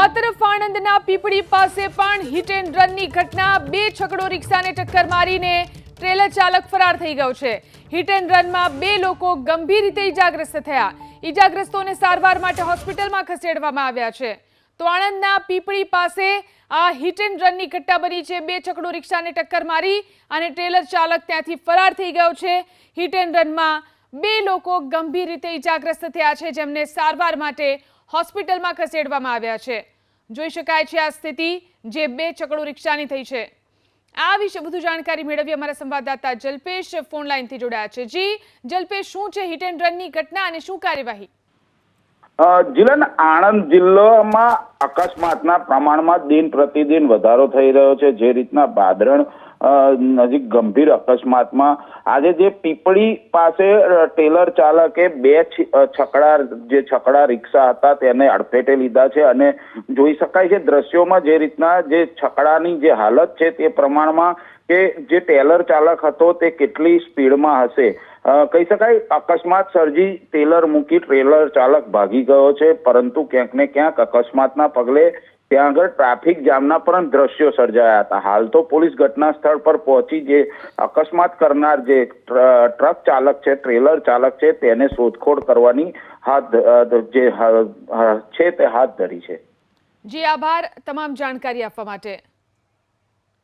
આ તરફ આણંદના પીપળી પાસે પણ હિટ એન્ડ રનની ઘટના. બે છકડો રિક્ષાને ટક્કર મારીને ટ્રેલર ચાલક ફરાર થઈ ગયો છે. હિટ એન્ડ રનમાં બે લોકો ગંભીર રીતે ઈજાગ્રસ્ત થયા. ઈજાગ્રસ્તોને સારવાર માટે હોસ્પિટલમાં ખસેડવામાં આવ્યા છે. તો આણંદના પીપળી પાસે આ હિટ એન્ડ રનની ઘટના બની છે. બે છકડો રિક્ષાને ટક્કર મારી અને ટ્રેલર ચાલક ત્યાંથી ફરાર થઈ ગયો છે. હિટ એન્ડ રનમાં બે લોકો ગંભીર રીતે ઈજાગ્રસ્ત થયા છે, જેમને સારવાર માટે હોસ્પિટલમાં ખસેડવામાં આવ્યા છે. જોઈ શકાય છે આ સ્થિતિ જે બે ચકડો રિક્ષાની થઈ છે. આ વિશે વધુ જાણકારી મેળવી અમારા સંવાદદાતા જલ્પેશ ફોન લાઈનથી જોડાયા છે. જી, જલ્પેશ, શું છે હિટ એન્ડ રનની ઘટના અને શું કાર્યવાહી? અ, જીલન આણંદ જિલ્લામાં અકસ્માતના પ્રમાણમાં દિન પ્રતિદિન વધારો થઈ રહ્યો છે. જે રીતના બાદરણ નજીક ગંભીર અકસ્માતમાં આજે જે પીપળી પાસે ટેલર ચાલકે બે છકડા જે છકડા રિક્ષા હતા તેને અડફેટે લીધા છે અને જોઈ શકાય છે દ્રશ્યોમાં જે રીતના જે છકડાની જે હાલત છે તે પ્રમાણમાં કે જે ટેલર ચાલક હતો તે કેટલી સ્પીડમાં હશે. કહી શકાય, અકસ્માત સર્જી ટેલર મૂકી ટ્રેલર ચાલક ભાગી ગયો છે, પરંતુ ક્યાંક ને ક્યાંક અકસ્માતના પગલે ત્યાં આગળ ટ્રાફિક જામના પણ દ્રશ્યો સર્જાયા હતા. હાલ તો પોલીસ ઘટના સ્થળ પર પહોંચી જે અકસ્માત કરનાર જે ટ્રક ચાલક છે, ટ્રેલર ચાલક છે, તેને શોધખોળ કરવાની હાથ જે છે તે હાથ ધરી છે. જી, આભાર. તમામ જાણકારી આપવા માટે.